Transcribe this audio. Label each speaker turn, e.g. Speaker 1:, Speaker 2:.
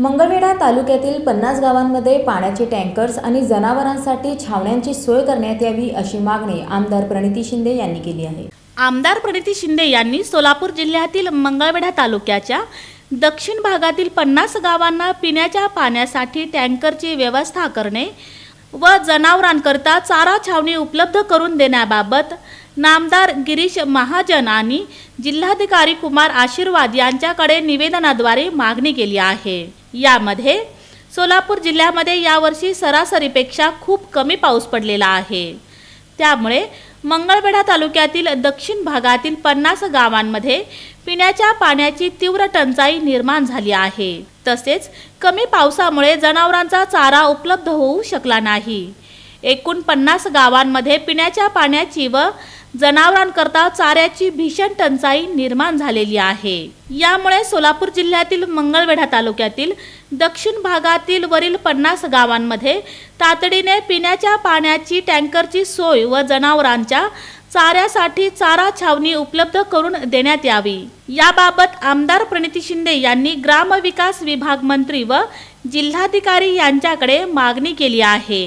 Speaker 1: मंगळवेढा तालुक्यातील पन्नास गावांमध्ये पाण्याचे टँकर्स आणि जनावरांसाठी छावण्यांची सोय करण्यात यावी अशी मागणी आमदार प्रणिती शिंदे यांनी केली आहे.
Speaker 2: आमदार प्रणिती शिंदे यांनी सोलापूर जिल्ह्यातील मंगळवेढा तालुक्याच्या दक्षिण भागातील पन्नास गावांना पिण्याच्या पाण्यासाठी टँकरची व्यवस्था करणे व जनावरांकरता चारा छावणी उपलब्ध करून देण्याबाबत नामदार गिरीश महाजन आणि जिल्हाधिकारी कुमार आशीर्वाद यांच्याकडे निवेदनाद्वारे मागणी केली आहे. यामध्ये सोलापूर जिल्ह्यामध्ये यावर्षी सरासरीपेक्षा खूप कमी पाऊस पडलेला आहे. त्यामुळे मंगळवेढा तालुक्यातील दक्षिण भागातील पन्नास गावांमध्ये पिण्याच्या पाण्याची तीव्र टंचाई निर्माण झाली आहे. तसेच कमी पावसामुळे जनावरांचा चारा उपलब्ध होऊ शकला नाही. एकूण पन्नास गावांमध्ये पिण्याच्या पाण्याची व जनावरांकरता चाऱ्याची भीषण टंचाई निर्माण झालेली आहे. यामुळे सोलापूर जिल्ह्यातील मंगळवेढा तालुक्यातील दक्षिण भागातील वरील पन्नास गावांमध्ये तातडीने पिण्याच्या पाण्याची टँकरची सोय व जनावरांच्या चाऱ्यासाठी चारा छावणी उपलब्ध करून देण्यात यावी. याबाबत आमदार प्रणिती शिंदे यांनी ग्रामविकास विभाग मंत्री व जिल्हाधिकारी यांच्याकडे मागणी केली आहे.